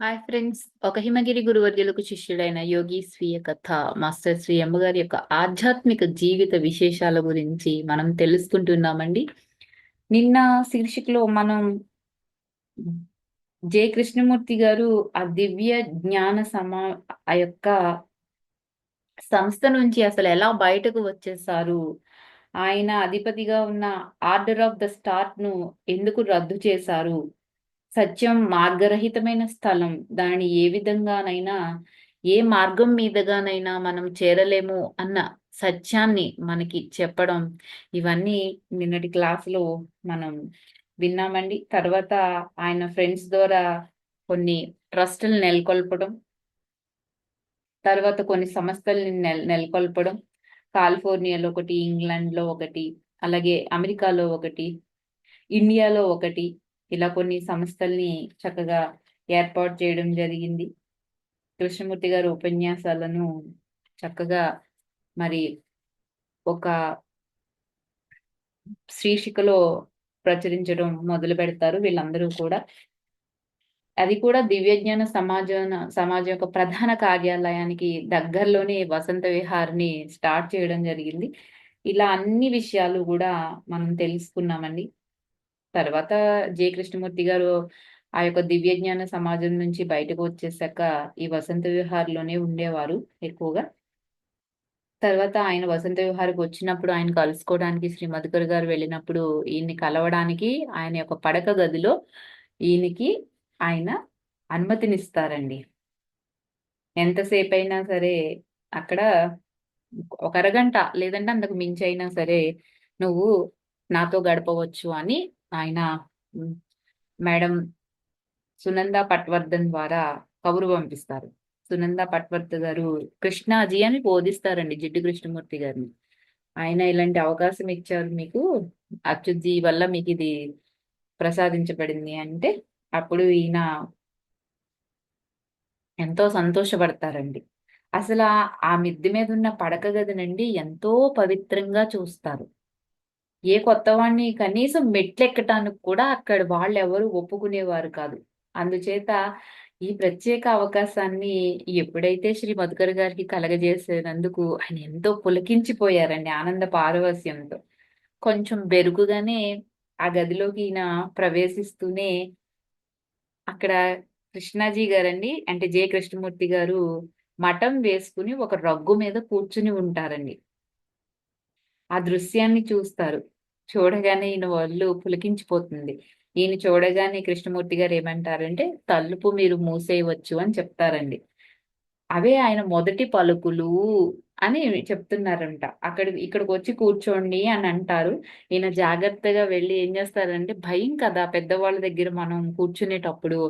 Hi friends ఒక హిమగిరి గురువర్యులకు శిష్యుడైన యోగి స్వీయ కథ మాస్టర్ శ్రీ అమ్మగారి యొక్క ఆధ్యాత్మిక జీవిత విశేషాల గురించి మనం తెలుసుకుంటున్నామండి. నిన్న శీర్షికలో మనం జే కృష్ణమూర్తి గారు ఆ దివ్య జ్ఞాన సమా ఆ యొక్క సంస్థ నుంచి అసలు ఎలా బయటకు వచ్చేసారు ఆయన అధిపతిగా ఉన్న ఆర్డర్ ఆఫ్ ద స్టార్ట్ను ఎందుకు రద్దు చేశారు? సత్యం మార్గరహితమైన స్థలం. దాని ఏ విధంగానైనా ఏ మార్గం మీదగానైనా మనం చేరలేము అన్న సత్యాన్ని మనకి చెప్పడం. ఇవన్నీ నిన్నటి క్లాసులో మనం విన్నామండి. తర్వాత ఆయన ఫ్రెండ్స్ ద్వారా కొన్ని ట్రస్టులు నెలకొల్పడం. తర్వాత కొన్ని సంస్థల్ని నెల నెలకొల్పడం. కాలిఫోర్నియాలో ఒకటి ఇంగ్లాండ్లో ఒకటి అలాగే అమెరికాలో ఒకటి ఇండియాలో ఒకటి ఇలా కొన్ని సంస్థల్ని చక్కగా ఏర్పాటు చేయడం జరిగింది. కృష్ణమూర్తి గారు ఉపన్యాసాలను చక్కగా మరి ఒక శీర్షికలో ప్రచురించడం మొదలు పెడతారు వీళ్ళందరూ కూడా. అది కూడా దివ్యజ్ఞాన సమాజం సమాజం యొక్క ప్రధాన కార్యాలయానికి దగ్గరలోనే వసంత విహార్ని స్టార్ట్ చేయడం జరిగింది. ఇలా అన్ని విషయాలు కూడా మనం తెలుసుకున్నామండి. తర్వాత జే కృష్ణమూర్తి గారు ఆ యొక్క దివ్యజ్ఞాన సమాజం నుంచి బయటకు వచ్చేసాక ఈ వసంత విహార్లోనే ఉండేవారు ఎక్కువగా. తర్వాత ఆయన వసంత విహార్కి వచ్చినప్పుడు ఆయన కలుసుకోవడానికి శ్రీ మధుకర్ గారు వెళ్ళినప్పుడు ఈయన్ని కలవడానికి ఆయన యొక్క పడక గదిలో ఈయనకి ఆయన అనుమతినిస్తారండి. ఎంతసేపు అయినా సరే అక్కడ ఒక అరగంట లేదంటే అంతకు మించి అయినా సరే నువ్వు నాతో గడపవచ్చు అని ఆయన మేడం సునంద పట్వర్ధన్ ద్వారా కబురు పంపిస్తారు. సునంద పట్వర్ధ గారు కృష్ణాజీ అని బోధిస్తారండి జిడ్డు కృష్ణమూర్తి గారిని. ఆయన ఇలాంటి అవకాశం ఇచ్చారు మీకు. అచ్యుత్జీ వల్ల మీకు ఇది ప్రసాదించబడింది అంటే అప్పుడు ఈయన ఎంతో సంతోషపడతారండి. అసలు ఆ మిద్దె మీద ఉన్న పడక గదినండి ఎంతో పవిత్రంగా చూస్తారు. ఏ కొత్త వాడిని కనీసం మెట్లెక్కటానికి కూడా అక్కడ వాళ్ళు ఎవరు ఒప్పుకునేవారు కాదు. అందుచేత ఈ ప్రత్యేక అవకాశాన్ని ఎప్పుడైతే శ్రీ మధుకర్ గారికి కలగజేసినందుకు ఆయన ఎంతో పులకించిపోయారండి ఆనంద పారవస్యంతో కొంచెం బెరుకుగానే ఆ గదిలోకి ఈయన ప్రవేశిస్తూనే అక్కడ కృష్ణాజీ గారండి అంటే జే. కృష్ణమూర్తి గారు మఠం వేసుకుని ఒక రగ్గు మీద కూర్చుని ఉంటారండి. ఆ దృశ్యాన్ని చూస్తారు. చూడగానే ఈయన వాళ్ళు పులికించిపోతుంది. ఈయన చూడగానే కృష్ణమూర్తి గారు ఏమంటారంటే తలుపు మీరు మూసేయవచ్చు అని చెప్తారండి. అవే ఆయన మొదటి పలుకులు అని చెప్తున్నారంట. అక్కడ ఇక్కడికి వచ్చి కూర్చోండి అని అంటారు. ఈయన జాగ్రత్తగా వెళ్ళి ఏం చేస్తారంటే భయం కదా పెద్దవాళ్ళ దగ్గర మనం కూర్చునేటప్పుడు.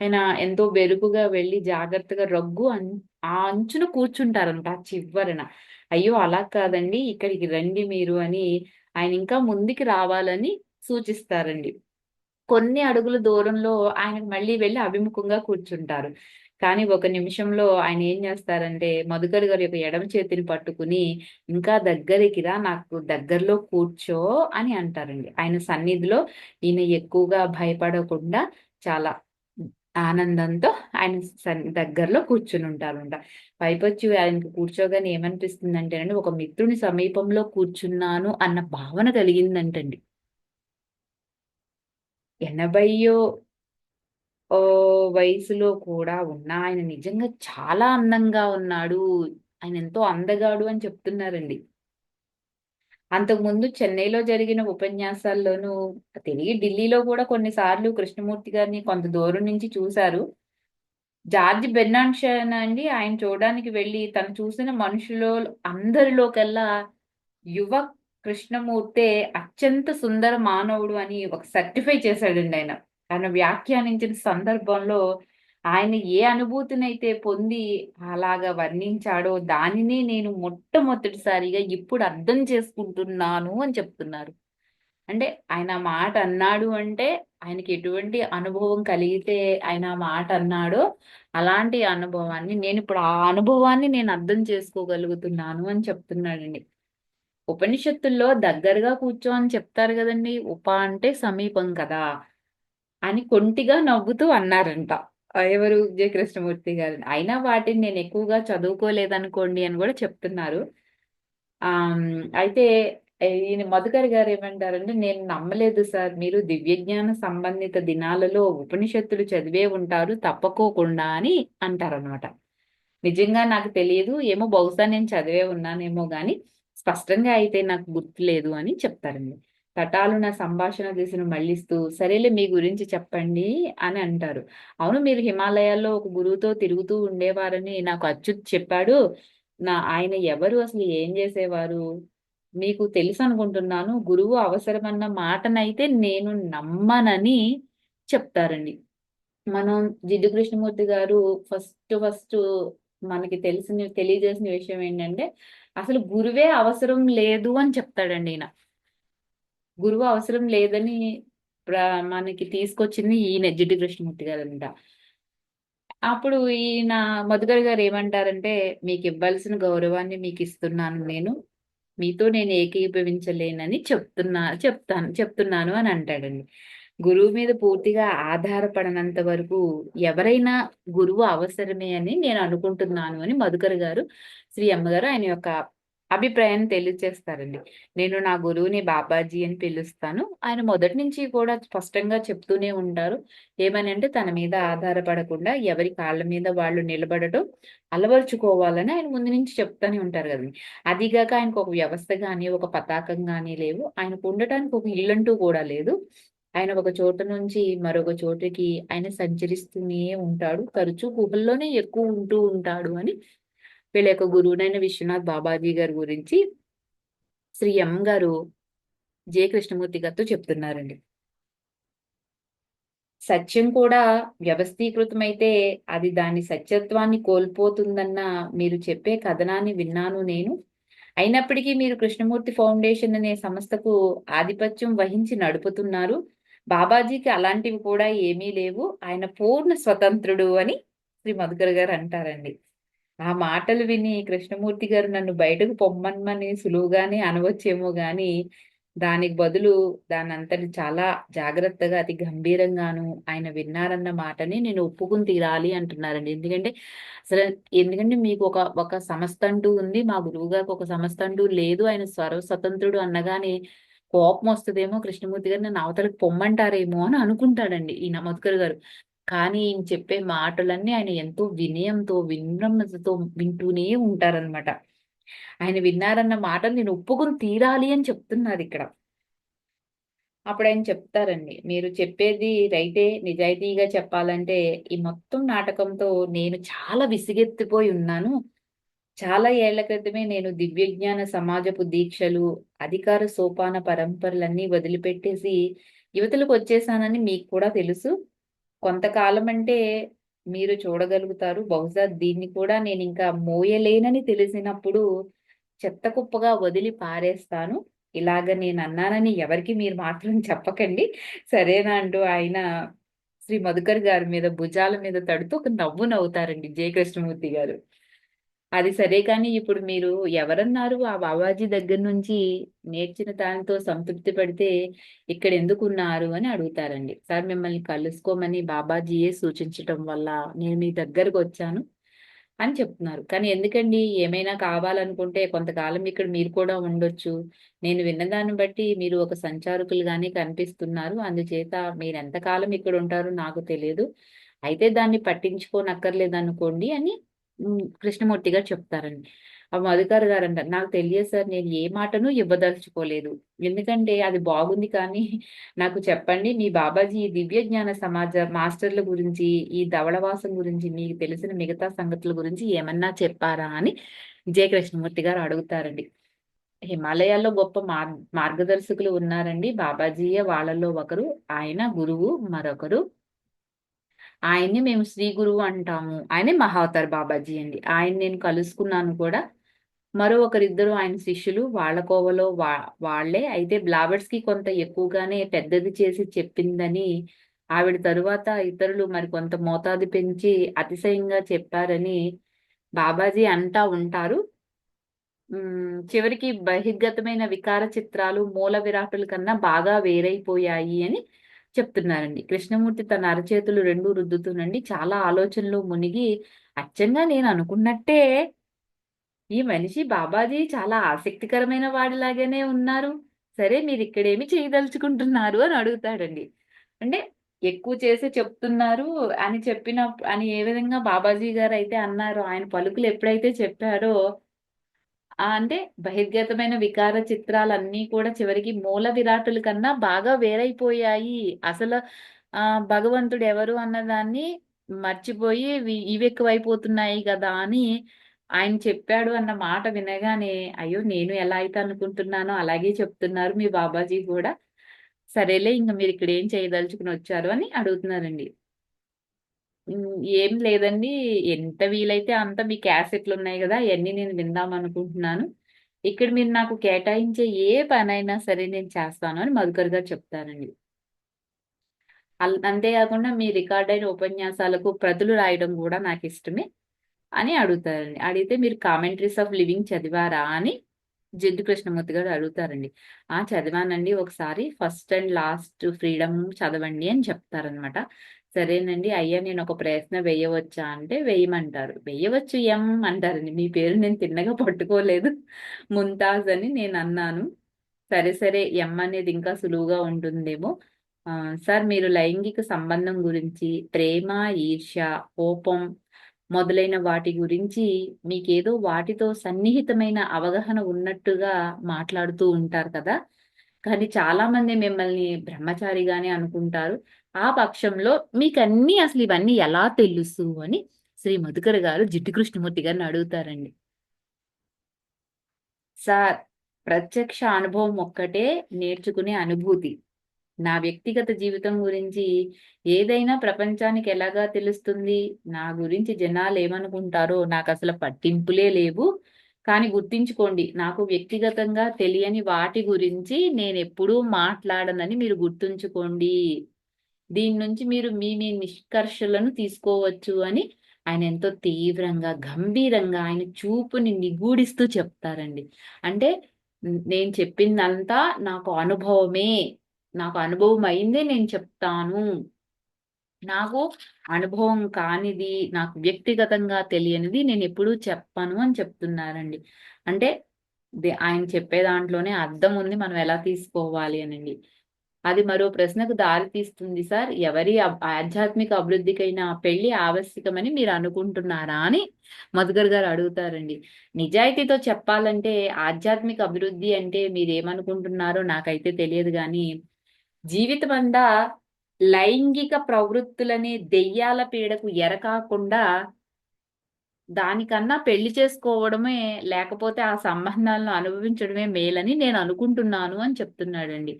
ఆయన ఎంతో బెరుకుగా వెళ్ళి జాగ్రత్తగా రగ్గు ఆ అంచున కూర్చుంటారంట ఆ చివరన. అయ్యో అలా కాదండి ఇక్కడికి రండి మీరు అని ఆయన ఇంకా ముందుకి రావాలని సూచిస్తారండి. కొన్ని అడుగుల దూరంలో ఆయనకు మళ్ళీ వెళ్ళి అభిముఖంగా కూర్చుంటారు. కానీ ఒక నిమిషంలో ఆయన ఏం చేస్తారంటే మధుకర్ గారి యొక్క ఎడమ చేతిని పట్టుకుని ఇంకా దగ్గరికి రా నాకు దగ్గరలో కూర్చో అని అంటారండి. ఆయన సన్నిధిలో ఈయన ఎక్కువగా భయపడకుండా చాలా ఆనందంతో ఆయన దగ్గరలో కూర్చుని ఉంటారంట. పైపొచ్చి ఆయనకు కూర్చోగానే ఏమనిపిస్తుందంటేనండి ఒక మిత్రుని సమీపంలో కూర్చున్నాను అన్న భావన కలిగిందంటండి. ఎనభైయో వయసులో కూడా ఉన్న ఆయన నిజంగా చాలా అందంగా ఉన్నాడు. ఆయన ఎంతో అందగాడు అని చెప్తున్నారండి. అంతకుముందు చెన్నైలో జరిగిన ఉపన్యాసాల్లోనూ తిరిగి ఢిల్లీలో కూడా కొన్నిసార్లు కృష్ణమూర్తి గారిని కొంత దూరం నుంచి చూశారు. జార్జ్ బెర్నాన్షన్ అండి ఆయన చూడడానికి వెళ్ళి తను చూసిన మనుషులో అందరిలోకెల్లా యువ కృష్ణమూర్తే అత్యంత సుందర మానవుడు అని ఒక సర్టిఫై చేశాడండి ఆయన. ఆయన వ్యాఖ్యానించిన సందర్భంలో ఆయన ఏ అనుభూతినైతే పొంది అలాగా వర్ణించాడో దానిని నేను మొట్టమొదటిసారిగా ఇప్పుడు అర్థం చేసుకుంటున్నాను అని చెప్తున్నారు. అంటే ఆయన మాట అన్నాడు అంటే ఆయనకి ఎటువంటి అనుభవం కలిగితే ఆయన మాట అన్నాడో అలాంటి అనుభవాన్ని నేను ఇప్పుడు ఆ అనుభవాన్ని నేను అర్థం చేసుకోగలుగుతున్నాను అని చెప్తున్నాడండి. ఉపనిషత్తుల్లో దగ్గరగా కూర్చో అని చెప్తారు కదండి ఉప అంటే సమీపం కదా అని కొంటిగా నవ్వుతూ అన్నారంట. ఆ! ఎవరు? జె. కృష్ణమూర్తి గారు. అయినా వాటిని నేను ఎక్కువగా చదువుకోలేదనుకోండి అని కూడా చెప్తున్నారు. ఆహ్, అయితే ఈయన మధుకర్ గారు ఏమంటారంటే, "నేను నమ్మలేదు సార్. మీరు దివ్యజ్ఞాన సంబంధిత దినాలలో ఉపనిషత్తులు చదివే ఉంటారు తప్పకోకుండా" అని అంటారనమాట. నిజంగా నాకు తెలియదు. ఏమో బహుశా నేను చదివే ఉన్నానేమో గాని, స్పష్టంగా అయితే నాకు గుర్తులేదు అని చెప్తారండి. తటాలున సంభాషణ దిశను మళ్ళిస్తూ, "సరేలే మీ గురించి చెప్పండి" అని అంటారు. "అవును మీరు హిమాలయాల్లో ఒక గురువుతో తిరుగుతూ ఉండేవారని నాకు అచ్యుత్ చెప్పాడు. నా ఆయన ఎవరు? అసలు ఏం చేసేవారు మీకు తెలుసు అనుకుంటున్నాను గురువు అవసరమన్న మాటనైతే నేను నమ్మనని" చెప్తారండి. మనం జిడ్డు కృష్ణమూర్తి గారు ఫస్ట్ ఫస్ట్ మనకి తెలిసిన తెలియజేసిన విషయం ఏంటంటే, అసలు గురువే అవసరం లేదు అని చెప్తాడండి ఈయన. గురువు అవసరం లేదని మనకి తీసుకొచ్చింది ఈయన జిడ్డు కృష్ణమూర్తి గారంట. అప్పుడు ఈయన మధుకర్ గారు ఏమంటారంటే, మీకు ఇవ్వాల్సిన గౌరవాన్ని మీకు ఇస్తున్నాను నేను. మీతో నేను ఏకీభవించలేనని చెప్తున్నా చెప్తాను చెప్తున్నాను" అని అంటాడండి. గురువు మీద పూర్తిగా ఆధారపడనంత వరకు ఎవరైనా గురువు అవసరమే అని నేను అనుకుంటున్నాను అని మధుకర్ గారు, శ్రీ అమ్మగారు ఆయన యొక్క అభిప్రాయాన్ని తెలియజేస్తారండి. నేను నా గురువుని బాబాజీ అని పిలుస్తాను. ఆయన మొదటి నుంచి కూడా స్పష్టంగా చెప్తూనే ఉంటారు. ఏమని అంటే తన మీద ఆధారపడకుండా ఎవరి కాళ్ళ మీద వాళ్ళు నిలబడటం అలవరుచుకోవాలని ఆయన ముందు నుంచి చెప్తానే ఉంటారు కదండి అదిగాక ఆయనకు ఒక వ్యవస్థ కానీ ఒక పతాకం కానీ లేవు. ఆయనకు ఉండటానికి ఒక ఇల్లంటూ కూడా లేదు. ఆయన ఒక చోట నుంచి మరొక చోటుకి ఆయన సంచరిస్తూనే ఉంటాడు. తరచూ గుహల్లోనే ఎక్కువ ఉంటూ ఉంటాడు అని వీళ్ళ యొక్క గురువునైన విశ్వనాథ్ బాబాజీ గారి గురించి శ్రీ ఎం గారు జె. కృష్ణమూర్తి గారితో చెప్తున్నారండి. సత్యం కూడా వ్యవస్థీకృతమైతే అది దాని సత్యత్వాన్ని కోల్పోతుందన్న మీరు చెప్పే కథనాన్ని విన్నాను నేను. అయినప్పటికీ మీరు కృష్ణమూర్తి ఫౌండేషన్ అనే సంస్థకు ఆధిపత్యం వహించి నడుపుతున్నారు. బాబాజీకి అలాంటివి కూడా ఏమీ లేవు. ఆయన పూర్ణ స్వతంత్రుడు అని శ్రీ మధుకర్ గారు అంటారండి. ఆ మాటలు విని కృష్ణమూర్తి గారు నన్ను బయటకు పొమ్మన్మని సులువుగానే అనవచ్చేమో గాని దానికి బదులు దానంతటి చాలా జాగ్రత్తగా, అతి గంభీరంగాను ఆయన విన్నారన్న మాటని నేను ఒప్పుకుని తీరాలి అంటున్నారండి. ఎందుకంటే అసలు ఎందుకంటే మీకు ఒక ఒక సంస్థ అంటూ ఉంది. మా గురువు గారికి ఒక సంస్థ అంటూ లేదు. ఆయన స్వర స్వతంత్రుడు కోపం వస్తుందేమో కృష్ణమూర్తి గారు నన్ను అవతలకి పొమ్మంటారేమో అని అనుకుంటాడండి ఈయన మధుకర్ గారు. కానీ ఈయన చెప్పే మాటలన్నీ ఆయన ఎంతో వినయంతో, వినమ్రతతో వింటూనే ఉంటారనమాట. ఆయన విన్నారన్న మాటలు నేను ఒప్పుకొని తీరాలి అని చెప్తున్నాది ఇక్కడ అప్పుడు ఆయన చెప్తారండి. "మీరు చెప్పేది రైటే. నిజాయితీగా చెప్పాలంటే ఈ మొత్తం నాటకంతో నేను చాలా విసిగెత్తిపోయి ఉన్నాను. చాలా ఏళ్ళ క్రితమే నేను దివ్యజ్ఞాన సమాజపు దీక్షలు, అధికార సోపాన పరంపరలన్నీ వదిలిపెట్టేసి యువతలకొచ్చేసానని మీకు కూడా తెలుసు. కొంతకాలమంటే మీరు చూడగలుగుతారు. బహుశా దీన్ని కూడా నేను ఇంకా మోయలేనని తెలిసినప్పుడు చెత్త కుప్పగా వదిలి పారేస్తాను. ఇలాగ నేను అన్నానని ఎవరికి మీరు మాత్రం చెప్పకండి. సరేనా?" అంటూ ఆయన శ్రీ మధుకర్ గారి మీద భుజాల మీద తడుతూ ఒక నవ్వు నవ్వుతారండి జె. కృష్ణమూర్తి గారు. అది సరే కానీ ఇప్పుడు మీరు ఎవరన్నారు ఆ బాబాజీ దగ్గర నుంచి నేర్చిన దానితో సంతృప్తి పడితే ఇక్కడ ఎందుకున్నారు అని అడుగుతారండి. సార్ మిమ్మల్ని కలుసుకోమని బాబాజీయే సూచించటం వల్ల నేను మీ దగ్గరకు వచ్చాను అని చెప్తున్నారు. కానీ ఎందుకండి ఏమైనా కావాలనుకుంటే కొంతకాలం ఇక్కడ మీరు కూడా ఉండొచ్చు. నేను విన్నదాన్ని బట్టి మీరు ఒక సంచారకులుగానే కనిపిస్తున్నారు. అందుచేత మీరెంత కాలం ఇక్కడుంటారో నాకు తెలియదు. అయితే దాన్ని పట్టించుకోనక్కర్లేదనుకోండి అని కృష్ణమూర్తి గారు చెప్తారండి. ఆ మధుకర్ గారంటారు, "నాకు తెలియదు సార్ నేను ఏ మాటను ఇవ్వదలుచుకోలేదు. ఎందుకంటే అది బాగుంది కానీ నాకు చెప్పండి మీ బాబాజీ ఈ దివ్య జ్ఞాన సమాజ మాస్టర్‌ల గురించి, ఈ ధవళవాసం గురించి మీకు తెలిసిన మిగతా సంగతుల గురించి ఏమన్నా చెప్పారా?" అని జయ కృష్ణమూర్తి గారు అడుగుతారండి. హిమాలయాల్లో గొప్ప మార్ మార్గదర్శకులు ఉన్నారండి. బాబాజీయే వాళ్ళలో ఒకరు. ఆయన గురువు మరొకరు. ఆయన్ని మేము శ్రీ గురువు అంటాము. ఆయనే మహావతార్ బాబాజీ అండి. ఆయన్ని నేను కలుసుకున్నాను కూడా. మరో ఒకరిద్దరు ఆయన శిష్యులు. వాళ్ళ కోవలో వా వాళ్ళే. అయితే బ్లాబర్స్‌కి కొంత ఎక్కువగానే పెద్దది చేసి చెప్పిందని, ఆవిడ తరువాత ఇతరులు మరి కొంత మోతాదు పెంచి అతిశయంగా చెప్పారని బాబాజీ అంటా ఉంటారు. చివరికి బహిర్గతమైన వికార చిత్రాలు మూల విరాటుల కన్నా బాగా వేరైపోయాయి అని చెప్తున్నారండి. కృష్ణమూర్తి తన అరచేతులు రెండు రుద్దుతూనండి చాలా ఆలోచనలు మునిగి అచ్చంగా నేను అనుకున్నట్టే ఈ మనిషి బాబాజీ చాలా ఆసక్తికరమైన వాడిలాగానే ఉన్నారు. సరే మీరు ఇక్కడేమి చేయదలుచుకుంటున్నారు అని అడుగుతాడండి. అంటే ఎక్కువ చేసి చెప్తున్నారు అని చెప్పిన అని ఏ విధంగా బాబాజీ గారు అయితే అన్నారు ఆయన పలుకులు ఎప్పుడైతే చెప్పారో అంటే బహిర్గతమైన వికార చిత్రాలన్నీ కూడా చివరికి మూల విరాటుల కన్నా బాగా వేరైపోయాయి. అసలు ఆ భగవంతుడు ఎవరు అన్నదాన్ని మర్చిపోయి ఇవి ఎక్కువైపోతున్నాయి కదా అని ఆయన చెప్పాడు అన్న మాట వినగానే అయ్యో నేను ఎలా అయితే అనుకుంటున్నానో అలాగే చెప్తున్నారు మీ బాబాజీ కూడా. సరేలే ఇంకా మీరు ఇక్కడ ఏం చేయదలుచుకుని వచ్చారు అని అడుగుతున్నారండి. ఏం లేదండి. ఎంత వీలైతే అంత మీ క్యాసెట్లు ఉన్నాయి కదా అవన్నీ నేను విందాం అనుకుంటున్నాను. ఇక్కడ మీరు నాకు కేటాయించే ఏ పనైనా సరే నేను చేస్తాను అని మధుకర్ గారు చెప్తారండి. అంతేకాకుండా మీ రికార్డ్ అయిన ఉపన్యాసాలకు ప్రతులు రాయడం కూడా నాకు ఇష్టమే అని అడుగుతారండి. అడిగితే మీరు కామెంట్రీస్ ఆఫ్ లివింగ్ చదివారా అని జిడ్డు కృష్ణమూర్తి గారు అడుగుతారండి. ఆ చదివానండి. ఒకసారి ఫస్ట్ అండ్ లాస్ట్ ఫ్రీడమ్ చదవండి అని చెప్తారనమాట సరేనండి. అయ్యా నేను ఒక ప్రయత్నం వేయవచ్చా అంటే వేయమంటారు. వేయవచ్చు ఎం అంటారండి మీ పేరు నేను తిన్నగా పట్టుకోలేదు. ముంతాజ్ అని నేను అన్నాను. సరే సరే ఎం అనేది ఇంకా సులువుగా ఉంటుందేమో. ఆ, సార్ మీరు లైంగిక సంబంధం గురించి ప్రేమ ఈర్ష్య కోపం మొదలైన వాటి గురించి మీకేదో వాటితో సన్నిహితమైన అవగాహన ఉన్నట్టుగా మాట్లాడుతూ ఉంటారు కదా. కానీ చాలా మంది మిమ్మల్ని బ్రహ్మచారిగానే అనుకుంటారు. ఆ పక్షంలో మీకు అన్ని అసలు ఇవన్నీ ఎలా తెలుసు అని శ్రీ మధుకర్ గారు జిడ్డు కృష్ణమూర్తి గారిని అడుగుతారండి. సార్ ప్రత్యక్ష అనుభవం ఒక్కటే నేర్చుకునే అనుభూతి. నా వ్యక్తిగత జీవితం గురించి ఏదైనా ప్రపంచానికి ఎలాగా తెలుస్తుంది? నా గురించి జనాలు ఏమనుకుంటారో నాకు అసలు పట్టింపులే లేవు. కానీ గుర్తించుకోండి నాకు వ్యక్తిగతంగా తెలియని వాటి గురించి నేను ఎప్పుడూ మాట్లాడనని మీరు గుర్తుంచుకోండి. దీని నుంచి మీరు మీ మీ నిష్కర్షలను తీసుకోవచ్చు అని ఆయన ఎంతో తీవ్రంగా గంభీరంగా ఆయన చూపుని నిగూడిస్తూ చెప్తారండి. అంటే నేను చెప్పిందంతా నాకు అనుభవమే నాకు అనుభవం అయిందే నేను చెప్తాను. నాకు అనుభవం కానిది నాకు వ్యక్తిగతంగా తెలియనిది నేను ఎప్పుడూ చెప్పను అని చెప్తున్నారండి. అంటే దే- ఆయన చెప్పే దాంట్లోనే అర్థం ఉంది మనం ఎలా తీసుకోవాలి అనండి. అది మరో ప్రశ్నకు దారితీస్తుంది సార్. ఎవరి ఆధ్యాత్మిక అభివృద్ధికైనా పెళ్ళి ఆవశ్యకమని మీరు అనుకుంటున్నారా అని మధుకర్ గారు అడుగుతారండి. నిజాయితీతో చెప్పాలంటే ఆధ్యాత్మిక అభివృద్ధి అంటే మీరు ఏమనుకుంటున్నారో నాకైతే తెలియదు కానీ జీవితం అంతా లైంగిక ప్రవృత్తులనే దెయ్యాల పీడకు ఎరకాకుండా దానికన్నా పెళ్ళి చేసుకోవడమే లేకపోతే ఆ సంబంధాలను అనుభవించడమే మేలని నేను అనుకుంటున్నాను అని చెప్తున్నాడండి.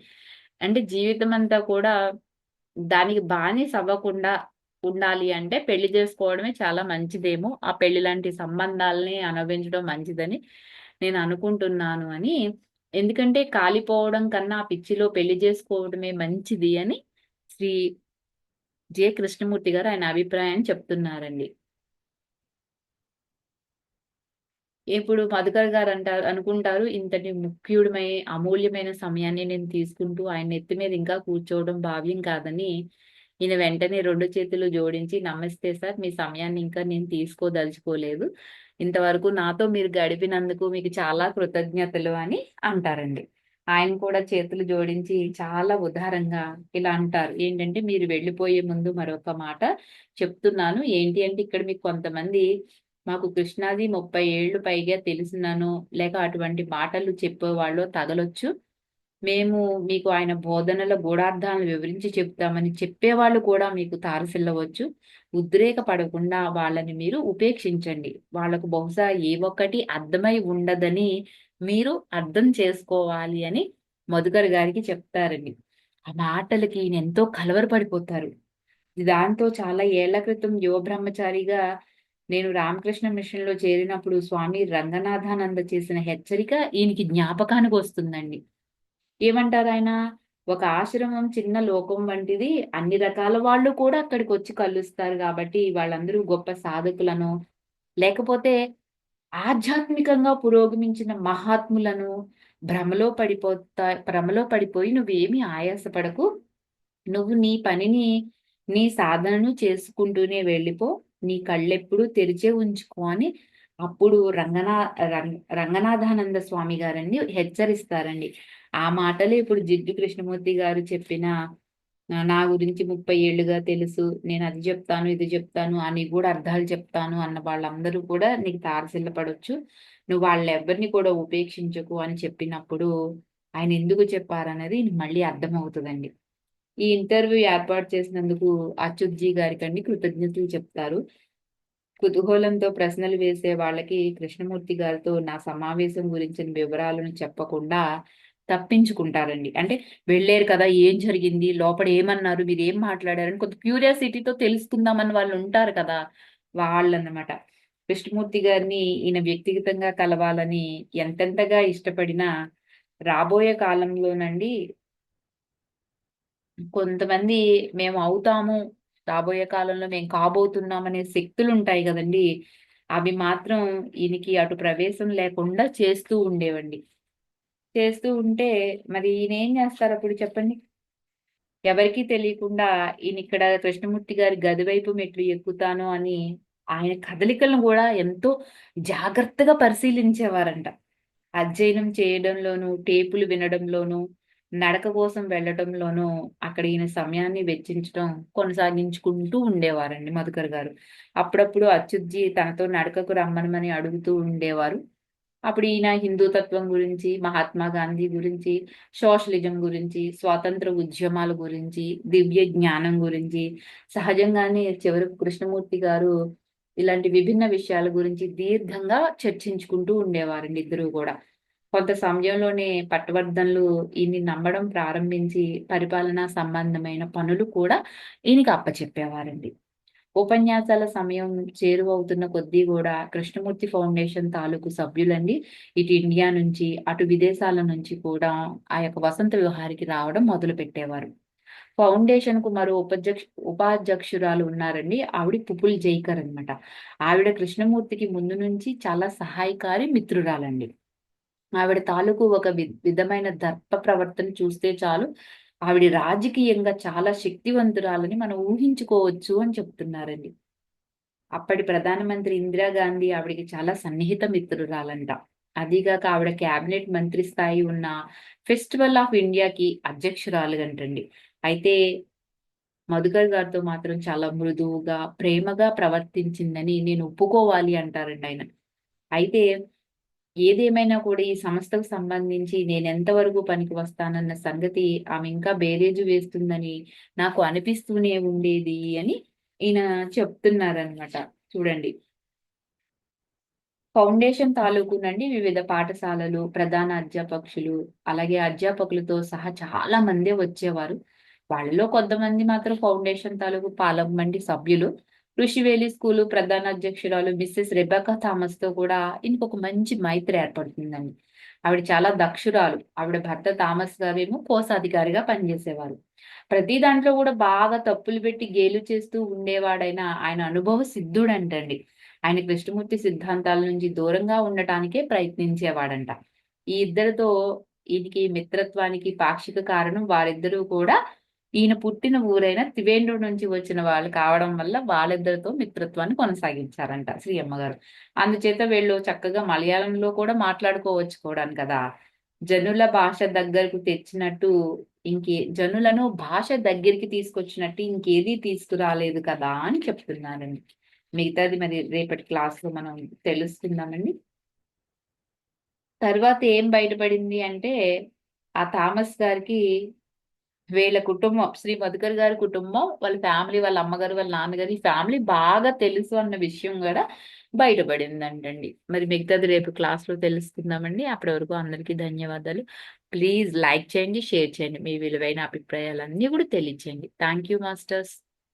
అంటే జీవితం అంతా కూడా దానికి బానిస అవ్వకుండా ఉండాలి అంటే పెళ్ళి చేసుకోవడమే చాలా మంచిదేమో. ఆ పెళ్ళి లాంటి సంబంధాలని అనుభవించడం మంచిదని నేను అనుకుంటున్నాను అని. ఎందుకంటే కాలిపోవడం కన్నా ఆ పిచ్చిలో పెళ్ళి చేసుకోవడమే మంచిది అని శ్రీ జే. కృష్ణమూర్తి గారు ఆయన అభిప్రాయం చెప్తున్నారండి. ఇప్పుడు మధుకర్ గారు అంటారు అనుకుంటారు ఇంతటి ముఖ్యుడమై అమూల్యమైన సమయాన్ని నేను తీసుకుంటూ ఆయన ఎత్తి మీద ఇంకా కూర్చోవడం భావ్యం కాదని ఈయన వెంటనే రెండు చేతులు జోడించి నమస్తే సార్ మీ సమయాన్ని ఇంకా నేను తీసుకోదలుచుకోలేదు. ఇంతవరకు నాతో మీరు గడిపినందుకు మీకు చాలా కృతజ్ఞతలు అని అంటారండి. ఆయన కూడా చేతులు జోడించి చాలా ఉదారంగా ఇలా అంటారు. ఏంటంటే మీరు వెళ్ళిపోయే ముందు మరొక మాట చెప్తున్నాను. ఏంటి అంటే ఇక్కడ మీకు కొంతమంది మాకు కృష్ణాది ముప్పై ఏళ్ళు పైగా తెలిసినను లేక అటువంటి మాటలు చెప్పేవాళ్ళు తగలొచ్చు. మేము మీకు ఆయన బోధనల గూఢార్థాలను వివరించి చెప్తామని చెప్పేవాళ్ళు కూడా మీకు తారసిల్లవచ్చు. ఉద్రేక పడకుండా వాళ్ళని మీరు ఉపేక్షించండి. వాళ్ళకు బహుశా ఏ ఒక్కటి అర్థమై ఉండదని మీరు అర్థం చేసుకోవాలి అని మధుకర్ గారికి చెప్తారండి. ఆ మాటలకి ఈయన ఎంతో కలవరపడిపోతారు. దాంతో చాలా ఏళ్ళ క్రితం యువ బ్రహ్మచారిగా నేను రామకృష్ణ మిషన్లో చేరినప్పుడు స్వామి రంగనాథానంద చేసిన హెచ్చరిక ఈయనకి జ్ఞాపకానికి వస్తుందండి. ఏమంటారు ఆయన ఒక ఆశ్రమం చిన్న లోకం వంటిది. అన్ని రకాల వాళ్ళు కూడా అక్కడికి వచ్చి కలుస్తారు కాబట్టి వాళ్ళందరూ గొప్ప సాధకులను లేకపోతే ఆధ్యాత్మికంగా పురోగమించిన మహాత్ములను భ్రమలో పడిపోతా భ్రమలో పడిపోయి నువ్వేమీ ఆయాసపడకు. నువ్వు నీ పనిని నీ సాధనను చేసుకుంటూనే వెళ్ళిపో. నీ కళ్ళెప్పుడు తెరిచే ఉంచుకో అని అప్పుడు రంగనా రంగ రంగనాథానంద స్వామి గారండి హెచ్చరిస్తారండి. ఆ మాటలే ఇప్పుడు జిడ్డు కృష్ణమూర్తి గారు చెప్పిన నా గురించి ముప్పై ఏళ్ళుగా తెలుసు నేను అది చెప్తాను ఇది చెప్తాను అని కూడా అర్థాలు చెప్తాను అన్న వాళ్ళందరూ కూడా నీకు తారసిల్ల పడవచ్చు నువ్వు వాళ్ళెవ్వరిని కూడా ఉపేక్షించకు అని చెప్పినప్పుడు ఆయన ఎందుకు చెప్పారనేది మళ్ళీ అర్థమవుతుందండి. ఈ ఇంటర్వ్యూ ఏర్పాటు చేసినందుకు అచ్యుత్జీ గారికి అండి కృతజ్ఞతలు చెప్తారు. కుతూహలంతో ప్రశ్నలు వేసే వాళ్ళకి కృష్ణమూర్తి గారితో నా సమావేశం గురించిన వివరాలను చెప్పకుండా తప్పించుకుంటారండి. అంటే వెళ్ళారు కదా ఏం జరిగింది లోపల ఏమన్నారు మీరు ఏం మాట్లాడారని కొంత క్యూరియాసిటీతో తెలుసుకుందామని వాళ్ళు ఉంటారు కదా వాళ్ళన్నమాట. కృష్ణమూర్తి గారిని ఈయన వ్యక్తిగతంగా కలవాలని ఎంతెంతగా ఇష్టపడినా రాబోయే కాలంలోనండి కొంతమంది మేము అవుతాము రాబోయే కాలంలో మేము కాబోతున్నామనే శక్తులు ఉంటాయి కదండి. అవి మాత్రం ఈయనకి అటు ప్రవేశం లేకుండా చేస్తూ ఉండేవండి. చేస్తూ ఉంటే మరి ఈయన ఏం చేస్తారు అప్పుడు చెప్పండి? ఎవరికీ తెలియకుండా ఈయన ఇక్కడ కృష్ణమూర్తి గారి గది వైపు మెట్లు ఎక్కుతాను అని ఆయన కదలికలను కూడా ఎంతో జాగ్రత్తగా పరిశీలించేవారంట. అధ్యయనం చేయడంలోనూ టేపులు వినడంలోనూ నడక కోసం వెళ్ళటంలోనూ అక్కడ ఈయన సమయాన్ని వెచ్చించడం కొనసాగించుకుంటూ ఉండేవారండి మధుకర్ గారు. అప్పుడప్పుడు అచ్యుత్జీ తనతో నడకకు రమ్మనమని అడుగుతూ ఉండేవారు. అప్పుడు ఈయన హిందూ తత్వం గురించి మహాత్మా గాంధీ గురించి సోషలిజం గురించి స్వాతంత్ర ఉద్యమాల గురించి దివ్య జ్ఞానం గురించి సహజంగానే చివరకు కృష్ణమూర్తి గారు ఇలాంటి విభిన్న విషయాల గురించి దీర్ఘంగా చర్చించుకుంటూ ఉండేవారండి ఇద్దరు కూడా. కొంత సమయంలోనే పట్టవర్ధన్లు ఈయన్ని నమ్మడం ప్రారంభించి పరిపాలనా సంబంధమైన పనులు కూడా ఈయనకి అప్పచెప్పేవారండి. ఉపన్యాసాల సమయం చేరువవుతున్న కొద్దీ కూడా కృష్ణమూర్తి ఫౌండేషన్ తాలూకు సభ్యులండి. ఇటు ఇండియా నుంచి అటు విదేశాల నుంచి కూడా ఆ యొక్క వసంత విహారికి రావడం మొదలు పెట్టేవారు ఫౌండేషన్కు మరో ఉపాధ్యక్ష ఉపాధ్యక్షురాలు ఉన్నారండి. ఆవిడ పుపుల్ జైకర్ అనమాట ఆవిడ కృష్ణమూర్తికి ముందు నుంచి చాలా సహాయకారి మిత్రురాలండి. ఆవిడ తాలూకు ఒక విధమైన దర్ప ప్రవర్తన చూస్తే చాలు. ఆవిడ రాజకీయంగా చాలా శక్తివంతురాలని మనం ఊహించుకోవచ్చు అని చెప్తున్నారండి. అప్పటి ప్రధానమంత్రి ఇందిరాగాంధీ ఆవిడకి చాలా సన్నిహిత మిత్రురాలంట. అదిగాక ఆవిడ క్యాబినెట్ మంత్రి స్థాయి ఉన్న ఫెస్టివల్ ఆఫ్ ఇండియాకి అధ్యక్షురాలు అంటండి అయితే మధుకర్ గారితో మాత్రం చాలా మృదువుగా ప్రేమగా ప్రవర్తించిందని నేను ఒప్పుకోవాలి అంటారండి ఆయన. అయితే ఏదేమైనా కూడా ఈ సంస్థకు సంబంధించి నేను ఎంతవరకు పనికి వస్తానన్న సంగతి ఆమె ఇంకా బేరేజు వేస్తుందని నాకు అనిపిస్తూనే ఉండేది అని ఈయన చెప్తున్నారనమాట చూడండి. ఫౌండేషన్ తాలూకునండి వివిధ పాఠశాలలు ప్రధాన అధ్యాపకులు అలాగే అధ్యాపకులతో సహా చాలా మందే వచ్చేవారు. వాళ్ళలో కొంతమంది మాత్రం ఫౌండేషన్ తాలూకు పాలక మండి సభ్యులు. ఋషివేలి స్కూలు ప్రధాన అధ్యక్షురాలు మిస్సెస్ రెబకా థామస్తో కూడా ఇంకొక మంచి మైత్రి ఏర్పడుతుందండి. ఆవిడ చాలా దక్షురాలు. ఆవిడ భర్త థామస్ గారేమో కోశాధికారిగా పనిచేసేవారు. ప్రతి దాంట్లో కూడా బాగా తప్పులు పెట్టి గేలు చేస్తూ ఉండేవాడైన ఆయన అనుభవ సిద్ధుడంటండి. ఆయన కృష్ణమూర్తి సిద్ధాంతాల నుంచి దూరంగా ఉండటానికే ప్రయత్నించేవాడంట. ఈ ఇద్దరితో ఈయనకి మిత్రత్వానికి పాక్షిక కారణం వారిద్దరూ కూడా ఈయన పుట్టిన ఊరైన త్రివేంద్రుడు నుంచి వచ్చిన వాళ్ళు కావడం వల్ల వాళ్ళిద్దరితో మిత్రత్వాన్ని కొనసాగించారంట శ్రీ అమ్మగారు. అందుచేత వీళ్ళు చక్కగా మలయాళంలో కూడా మాట్లాడుకోవచ్చు కూడా కదా. జనుల భాష దగ్గరకు తెచ్చినట్టు ఇంకే జనులను భాష దగ్గరికి తీసుకొచ్చినట్టు ఇంకేది తీసుకురాలేదు కదా అని చెప్తున్నారండి. మిగతాది మరి రేపటి క్లాస్లో మనం తెలుసుకుందామండి. తర్వాత ఏం బయటపడింది అంటే ఆ థామస్ గారికి వీళ్ళ కుటుంబం శ్రీ మధుకర్ గారి కుటుంబం వాళ్ళ ఫ్యామిలీ వాళ్ళ అమ్మగారు వాళ్ళ నాన్నగారు ఈ ఫ్యామిలీ బాగా తెలుసు అన్న విషయం కూడా బయటపడిందంటండి. మరి మిగతాది రేపు క్లాస్లో తెలుసుకుందామండి. అప్పటి వరకు అందరికీ ధన్యవాదాలు. ప్లీజ్ లైక్ చేయండి షేర్ చేయండి. మీ విలువైన అభిప్రాయాలన్నీ కూడా తెలియచేయండి. Thank you masters.